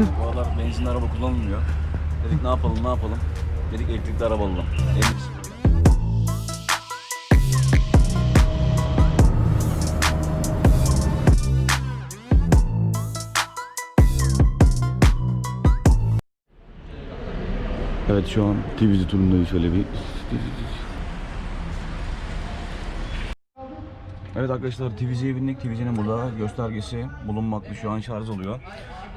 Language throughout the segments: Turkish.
Bu aralar benzinli araba kullanılmıyor. Dedik ne yapalım ne yapalım. Dedik elektrikli araba alalım. En. Evet şu an TVZ turundayız şöyle bir. Evet arkadaşlar TVZ'ye bindik. TVZ'nin burada göstergesi bulunmakta. Şu an şarj oluyor.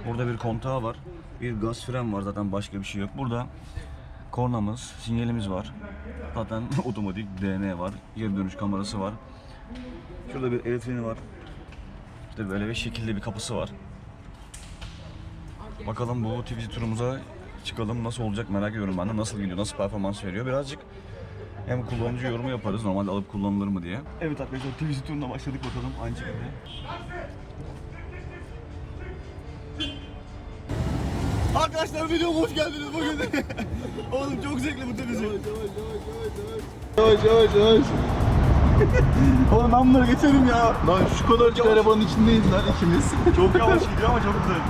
Burada bir kontağı var. Bir gaz fren var zaten başka bir şey yok. Burada kornamız, sinyalimiz var. Zaten otomatik DN var. Geri dönüş kamerası var. Şurada bir el freni var. İşte böyle bir şekilde bir kapısı var. Bakalım bu TVZ turumuza çıkalım nasıl olacak merak ediyorum ben de. Nasıl gidiyor, nasıl performans veriyor. Birazcık hem kullanıcı yorumu yaparız normalde alıp kullanılır mı diye. Evet arkadaşlar TVZ turuna başladık bakalım aynı şekilde. Arkadaşlar videoma hoş geldiniz bugün. Oğlum çok zevkli bu TVZ. Yavaş yavaş yavaş. Oğlum ben bunları geçerim ya. Lan şu kadarcık arabanın içindeyiz lan ikimiz. Çok yavaş gidiyor ama çok güzel.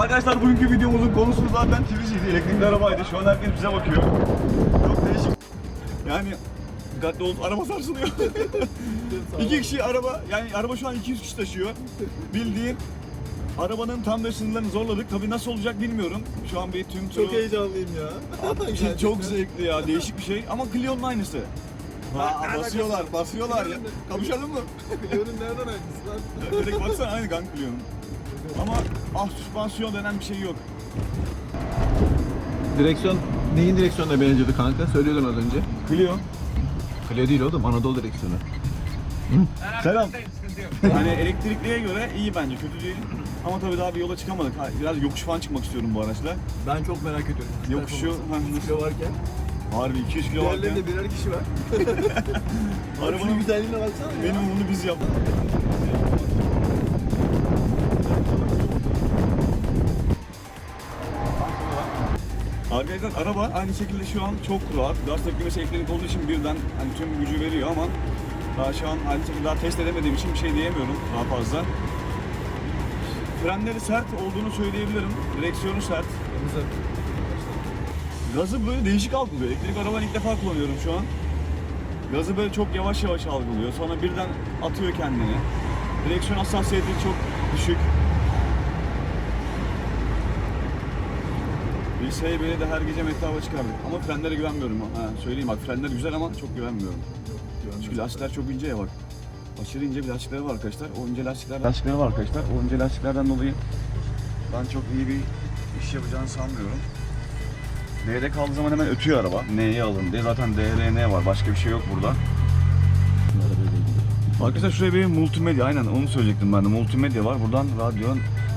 Arkadaşlar bugünkü videomuzun konusu zaten TVZ'ydi. Elektrikli arabaydı. Şu an herkes bize bakıyor. Çok değişik. Yani dikkatli olun. Araba sarsılıyor. İki kişi araba, yani araba şu an 200 kişi taşıyor. Bildiğin arabanın tam da sınırlarını zorladık. Tabii nasıl olacak bilmiyorum. Şu an bir tüm turu... Çok heyecanlıyım ya. Şey, çok zevkli ya, değişik bir şey. Ama Clio'nun aynısı. Ha, basıyorlar, basıyorlar ya. Kavuşalım mı? Clio'nun nereden aynısı lan? Direkt baksana aynı Gang Clio'nun. Ama ah süspansiyon denen bir şey yok. Direksiyon neyin direksiyonuna benziyordu kanka? Söylüyordun az önce. Clio. Clio değil oğlum Anadolu direksiyonu. Selam. Yani elektrikliye göre iyi bence, kötü değil. Ama tabii daha bir yola çıkamadık. Ha, Biraz yokuş falan çıkmak istiyorum bu araçla. Ben çok merak ediyorum. Yokuşu, ha, nasıl? Kilo varken. Harbi 200 kilo varken. Diğerlerinde birer kişi var. Arabanın Arabanın güzelliğine baksana ya. benim bunu biz yaptık. Arkadaşlar araba aynı şekilde şu an çok rahat. Gaz tepkimesi elektronik olduğu için birden hani tüm gücü veriyor ama daha şu an şekilde daha test edemediğim için bir şey diyemiyorum daha fazla. Frenleri sert olduğunu söyleyebilirim. Direksiyonu sert. Gazı böyle değişik algılıyor. Elektrik arabanı ilk defa kullanıyorum şu an. Gazı böyle çok yavaş yavaş algılıyor. Sonra birden atıyor kendini. Direksiyon hassasiyeti çok düşük. Biz böyle de her gece mektaba çıkardık. Ama frenlere güvenmiyorum. Ha, söyleyeyim bak frenler güzel ama çok güvenmiyorum. Çünkü lastikler çok ince ya bak. Aşırı ince bir lastikleri var arkadaşlar. O ince lastikler lastikleri var arkadaşlar. O ince lastiklerden dolayı ben çok iyi bir iş yapacağını sanmıyorum. D'de kaldığı zaman hemen ötüyor araba. N'yi alın diye. Zaten DRN var. Başka bir şey yok burada. Arkadaşlar şuraya bir multimedya. Aynen onu söyleyecektim ben de. Multimedya var. Buradan radyo,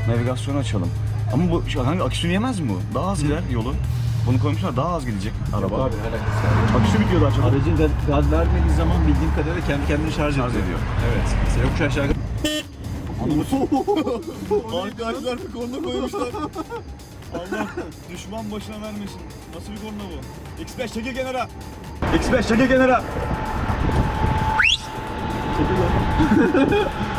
navigasyonu açalım. Ama bu şu hangi aküsünü yemez mi bu? Daha az gider yolu. Bunu koymuşlar daha az gidecek araba. Abi alakası bitiyor daha çok. Aracın gaz, gaz vermediği zaman bildiğim kadarıyla kendi kendini şarj, Şarj ediyor. ediyor. Evet. Mesela yokuş aşağı Arkadaşlar bir korna koymuşlar. Allah düşman başına vermesin. Nasıl bir korna bu? X5 çekil kenara. X5 çekil kenara.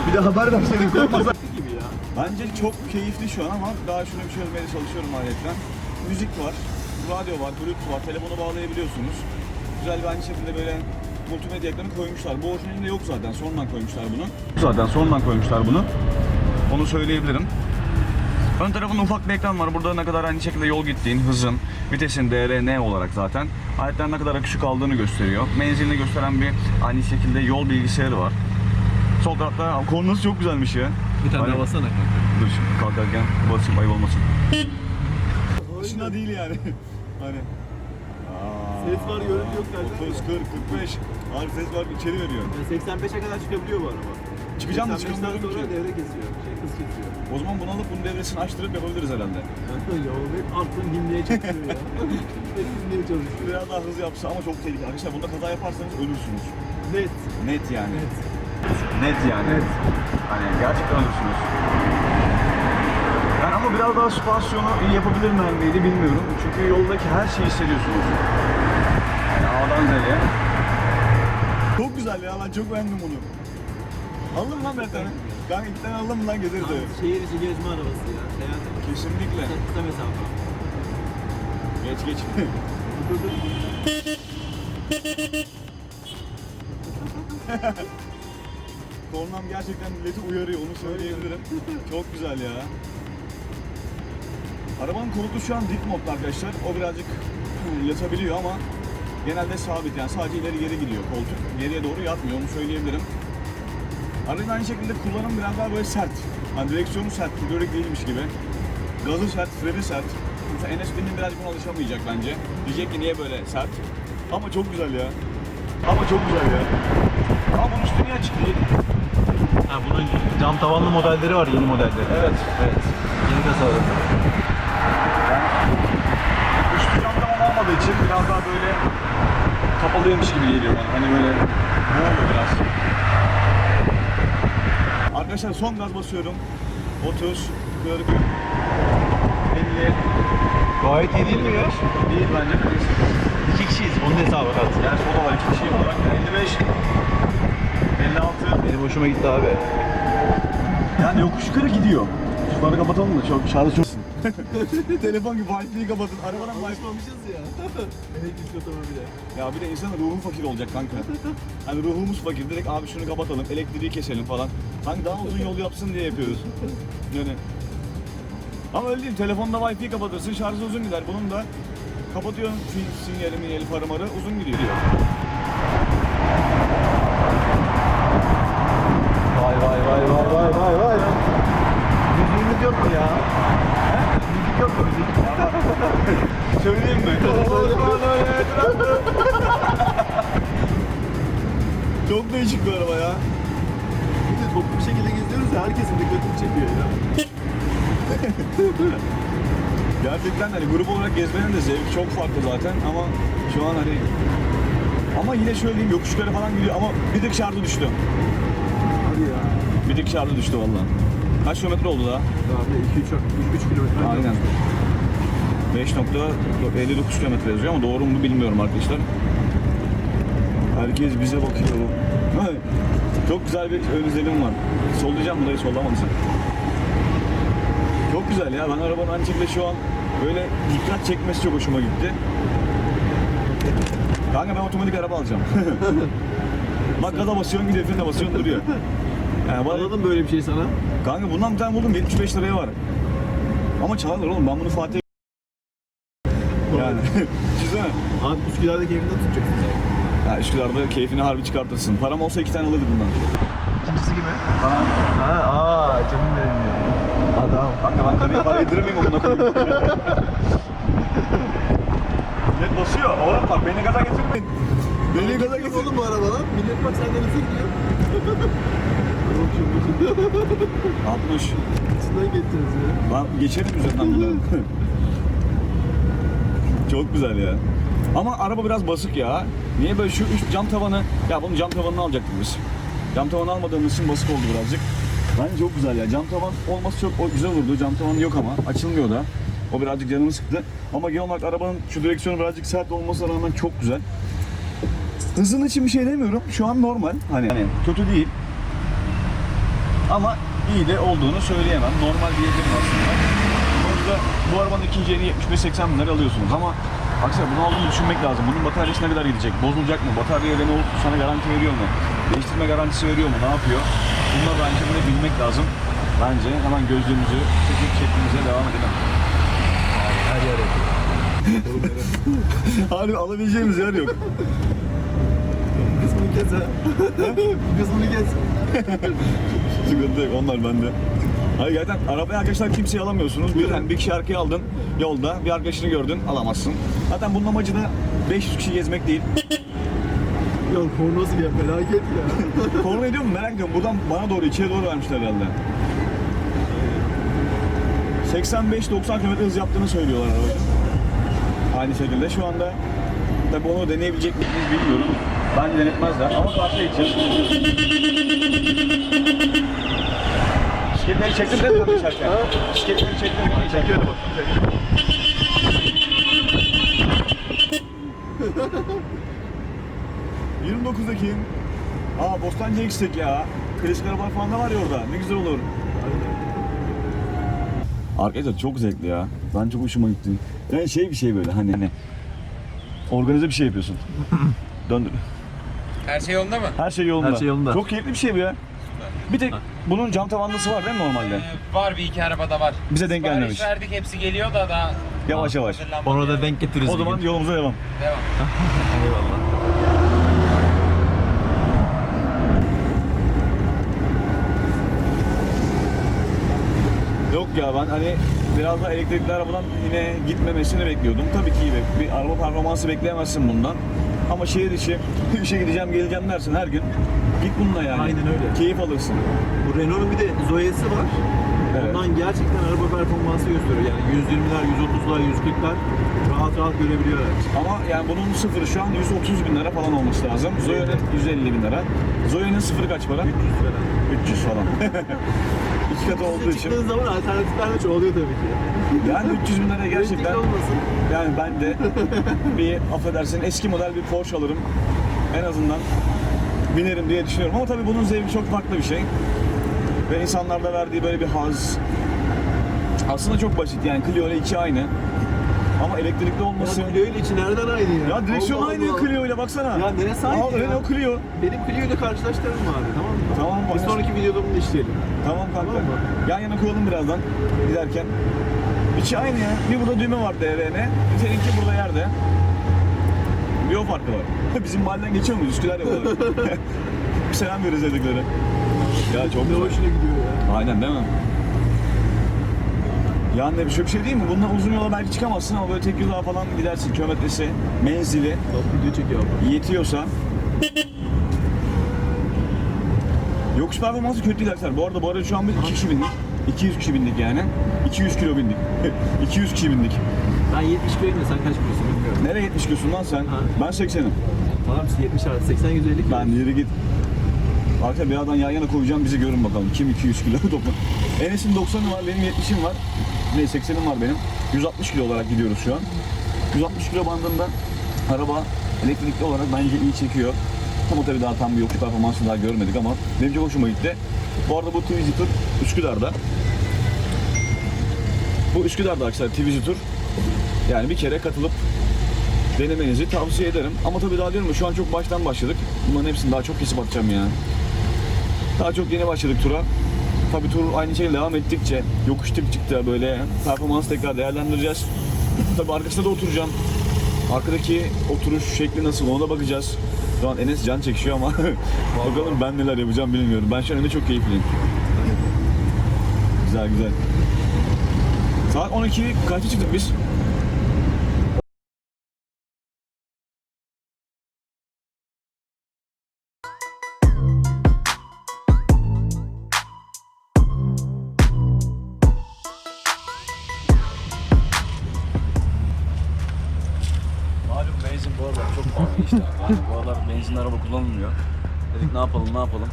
bir de haber verseydin korkmazlar. gibi ya. Bence çok keyifli şu an ama daha şunu bir çözmeye çalışıyorum ayetten. Müzik var, radyo var, bluetooth var, telefonu bağlayabiliyorsunuz. Güzel bir aynı şekilde böyle multimedya ekranı koymuşlar. Bu orijinalinde yok zaten, sonradan koymuşlar bunu. Zaten sonradan koymuşlar bunu. Onu söyleyebilirim. Ön tarafında ufak bir ekran var. Burada ne kadar aynı şekilde yol gittiğin, hızın, vitesin DRN olarak zaten. Aletten ne kadar akışı kaldığını gösteriyor. Menzilini gösteren bir aynı şekilde yol bilgisayarı var. Sol tarafta kornası çok güzelmiş ya. Bir tane Hani- bassana kanka. Dur şimdi kalkarken basayım ayıp olmasın. Dışına değil yani. Hani. Ses var, görüntü yok zaten. 30, 40, 45. Ağır ses var içeri veriyor. 85'e kadar çıkabiliyor bu araba. Çıkacağım da 85'ten çıkamıyorum sonra ki. devre kesiyor. Şey hız kesiyor. O zaman bunu alıp bunun devresini açtırıp yapabiliriz herhalde. ya o hep arttığın dinleye çalışıyor ya. hep dinleye çalışıyor. Biraz daha hızlı yapsa ama çok tehlikeli. Arkadaşlar bunda kaza yaparsanız ölürsünüz. Net. Net yani. Net. Net yani. Hani gerçekten ölürsünüz. Yani ama biraz daha süspansiyonu iyi yapabilir mi miydi bilmiyorum. Çünkü yoldaki her şeyi hissediyorsunuz. Yani A'dan Z'ye. Çok güzel ya ben çok beğendim bunu. Aldın mı lan bir tane? Kanka ilk tane mı lan gezeriz Abi, öyle. şehir içi gezme arabası ya. Seyahat Kesinlikle. kısa, kısa mesafe. Geç geç. Kornam gerçekten milleti uyarıyor onu söyleyebilirim. Çok güzel ya. Arabanın kolutu şu an dik modda arkadaşlar. O birazcık yatabiliyor ama genelde sabit yani sadece ileri geri gidiyor koltuk. Geriye doğru yatmıyor onu söyleyebilirim. Aracın aynı şekilde kullanım biraz daha böyle sert. Hani direksiyonu sert, hidrolik değilmiş gibi. Gazı sert, freni sert. Mesela Enes Bin'in birazcık buna alışamayacak bence. Diyecek ki niye böyle sert. Ama çok güzel ya. Ama çok güzel ya. Ama bunun üstü niye açık değil? Ha, bunun cam tavanlı modelleri var, yeni modelleri. Evet. Evet. Yeni kasaları. Üstü camdan olmadığı için biraz daha böyle kapalıymış gibi geliyor bana. Hani böyle ne oluyor biraz. Arkadaşlar son gaz basıyorum. 30, 40, 50. Gayet iyi değil mi ya? Değil bence. İki kişiyiz, onun hesabı kat. Yani o da var iki kişi olarak. Yani 55, 56. Benim hoşuma gitti abi. Yani yokuş yukarı gidiyor. Şunları kapatalım da çok şarjı çok. Telefon gibi Wi-Fi'yi kapatın. Arabadan Wi-Fi. Alışmamışız ya. Elektrik otomobile. Ya bir de insanın ruhu fakir olacak kanka. Hani ruhumuz fakir. Direkt abi şunu kapatalım, elektriği keselim falan. Hani daha uzun yol yapsın diye yapıyoruz. Yani. Ama öyle değil. Telefonda Wi-Fi kapatırsın, şarjı uzun gider. Bunun da kapatıyorsun fi- sinyali, minyali, paramarı uzun gidiyor. Vay vay vay vay vay vay vay. Müziğimiz yok mu ya? Söyleyeyim mi? Çok değişik bir araba ya. Bir de toplu bir şekilde geziyoruz ya herkesin dikkatini çekiyor ya. Gerçekten hani grup olarak gezmenin de zevki çok farklı zaten ama şu an hani ama yine şöyle diyeyim yokuş yukarı falan gidiyor ama bir tık şarjı düştü. Hadi ya. Bir tık şarjı düştü vallahi. Kaç kilometre oldu daha? Abi 2-3 kilometre. Aynen. 5.59 kilometre yazıyor ama doğru mu bilmiyorum arkadaşlar. Herkes bize bakıyor. Çok güzel bir ön izlenim var. Sollayacağım mı dayı Çok güzel ya. Ben arabanın şekilde şu an böyle dikkat çekmesi çok hoşuma gitti. Kanka ben otomatik araba alacağım. Bak gaza basıyorsun gidiyor, frene basıyorsun duruyor. Yani bana- Anladın böyle bir şey sana? Kanka bundan bir tane buldum 75 liraya var. Ama çalarlar oğlum ben bunu Fatih düşünsene. Abi Üsküdar'daki evinden tutacaksın sen. Ya Üsküdar'da keyfini harbi çıkartırsın. Param olsa iki tane alırdım bundan. İkincisi gibi. Ha, aa canım benim ya. Adam. Kanka ben tabii para yediremeyim onunla koyayım. Millet basıyor. Oğlum bak beni gaza getirmeyin. Beni gaza Gitmez getir. oğlum bu arabadan. Millet bak senden hızlı gidiyor. Yok yok. 60. İçinden geçeceğiz ya. Ben geçerim üzerinden bunu. Çok güzel ya. Ama araba biraz basık ya. Niye böyle şu üç cam tavanı, ya bunun cam tavanını alacaktık biz. Cam tavanı almadığımız için basık oldu birazcık. Bence çok güzel ya. Cam tavan olması çok o güzel olurdu. Cam tavanı yok ama açılmıyor da. O birazcık canımı sıktı. Ama genel olarak arabanın şu direksiyonu birazcık sert olmasına rağmen çok güzel. Hızın için bir şey demiyorum. Şu an normal. Hani, hani kötü değil. Ama iyi de olduğunu söyleyemem. Normal diyebilirim aslında. Sonuçta bu arabanın ikinci eli 75-80 bin lira alıyorsunuz ama aksine bunu aldığını düşünmek lazım. Bunun bataryası ne kadar gidecek? Bozulacak mı? Batarya ne olur? Sana garanti veriyor mu? Değiştirme garantisi veriyor mu? Ne yapıyor? Bunlar bence bunu bilmek lazım. Bence hemen gözlüğümüzü çekip çektiğimize devam edelim. Her yer yapıyor. Harbi alabileceğimiz yer yok. Kısmını kes ha. Kısmını kes. Sıkıntı yok. Onlar bende. Hayır zaten arabaya arkadaşlar kimseyi alamıyorsunuz. Bir, yani bir kişi arkaya aldın yolda. Bir arkadaşını gördün alamazsın. Zaten bunun amacı da 500 kişi gezmek değil. Ya kornosu ya felaket ya. Korna ediyor mu merak ediyorum. Buradan bana doğru içeri doğru vermişler herhalde. 85-90 km hız yaptığını söylüyorlar arabanın. Aynı şekilde şu anda tabi onu deneyebilecek miyiz bilmiyorum. Bence denetmezler ama karşıya gideceğiz. Bisikletleri çektin değil mi geçerken? Bisikletleri çektin mi? Çekiyorum bak. 29 Ekim. Aa Bostancı'ya gitsek ya. Klasik arabalar falan da var ya orada. Ne güzel olur. Arkadaşlar çok zevkli ya. Ben çok hoşuma gitti. Yani şey bir şey böyle hani hani organize bir şey yapıyorsun. Döndür. Her şey yolunda mı? Her şey yolunda. Her şey yolunda. Çok keyifli bir şey bu ya. Bir tek bunun cam tavanlısı var değil mi normalde? Ee, var bir iki arabada var. Bize denk Sipariş gelmemiş. verdik hepsi geliyor da daha Yavaş yavaş. hazırlanmadı Onu da denk getiririz. O bir zaman gün. yolumuza devam. Devam. Eyvallah. Yok ya ben hani biraz da elektrikli arabadan yine gitmemesini bekliyordum. Tabii ki iyi bir araba performansı bekleyemezsin bundan. Ama şehir içi işe gideceğim geleceğim dersin her gün. Git bununla yani. Aynen öyle. Keyif alırsın. Bu Renault'un bir de Zoe'si var. Evet. Ondan gerçekten araba performansı gösteriyor. Yani 120'ler, 130'lar, 140'lar rahat rahat görebiliyor araç. Ama yani bunun sıfırı şu an 130 bin lira falan olması lazım. Zoe'nin 150 bin lira. Zoe'nin sıfırı kaç para? 300 falan. 300 falan. İki katı olduğu için. Çıktığın zaman alternatifler de çoğalıyor tabii ki. Yani 300 bin liraya gerçekten olmasın. yani ben de bir affedersin eski model bir Porsche alırım. En azından binerim diye düşünüyorum. Ama tabii bunun zevki çok farklı bir şey. Ve insanlarda verdiği böyle bir haz. Aslında çok basit yani Clio ile iki aynı. Ama elektrikli olması... Ya Clio ile içi nereden aynı ya? Ya direksiyon Allah aynı Allah. Clio ile baksana. Ya neresi aynı Al ya? Renault Clio. Benim Clio ile karşılaştıralım abi tamam mı? Tamam, Bir bak- sonraki videoda bunu işleyelim. Tamam kanka. Tamam mı? Yan yana koyalım birazdan giderken. İçi aynı ya. Bir burada düğme var DRN. Seninki burada yerde. Bir o farkı var. Bizim mahalleden geçiyor muyuz? Üsküdar ya buralar. bir selam veririz dedikleri. Ya çok Ne hoşuna gidiyor ya. Aynen değil mi? Yani bir şey, bir şey değil mi? Bundan uzun yola belki çıkamazsın ama böyle tek yola falan gidersin. Kilometresi, menzili Bak video çekiyor abi. yetiyorsa. Yokuş performansı kötü değil arkadaşlar. Bu arada bu arada şu an biz 2 kişi bindik. 200 kişi bindik yani. 200 kilo bindik. 200 kişi bindik. Ben 70 kiloyum da sen kaç kilosun bilmiyorum. Nereye 70 kilosun lan sen? Ha. Ben 80'im. Tamam siz 70 artı 80 150 kilo. Ben yürü git. Arkadaşlar birazdan yan yana koyacağım bizi görün bakalım. Kim 200 kilo toplam. Enes'in 90'ı var, benim 70'im var. Ne 80'im var benim. 160 kilo olarak gidiyoruz şu an. 160 kilo bandında araba elektrikli olarak bence iyi çekiyor. Ama tabii daha tam bir yokuş performansı daha görmedik ama benim çok hoşuma gitti. Bu arada bu Twizy Tur Üsküdar'da. Bu Üsküdar'da arkadaşlar Twizy Tur. Yani bir kere katılıp denemenizi tavsiye ederim. Ama tabii daha diyorum şu an çok baştan başladık. Bunların hepsini daha çok kesip atacağım yani. Daha çok yeni başladık tura. Tabii tur aynı şekilde devam ettikçe yokuş çıktıkça böyle performans tekrar değerlendireceğiz. Tabii arkasında da oturacağım. Arkadaki oturuş şekli nasıl ona da bakacağız. Şu an Enes can çekişiyor ama bakalım ben neler yapacağım bilmiyorum. Ben şu an çok keyifliyim. Güzel güzel. Saat 12 kaçta çıktık biz? Benzin bu aralar çok pahalı işte. Yani bu aralar benzinli araba kullanılmıyor. Dedik ne yapalım ne yapalım.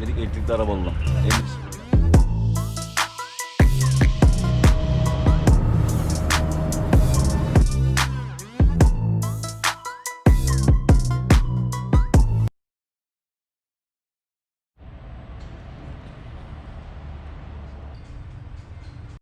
Dedik elektrikli araba alalım. Elimiz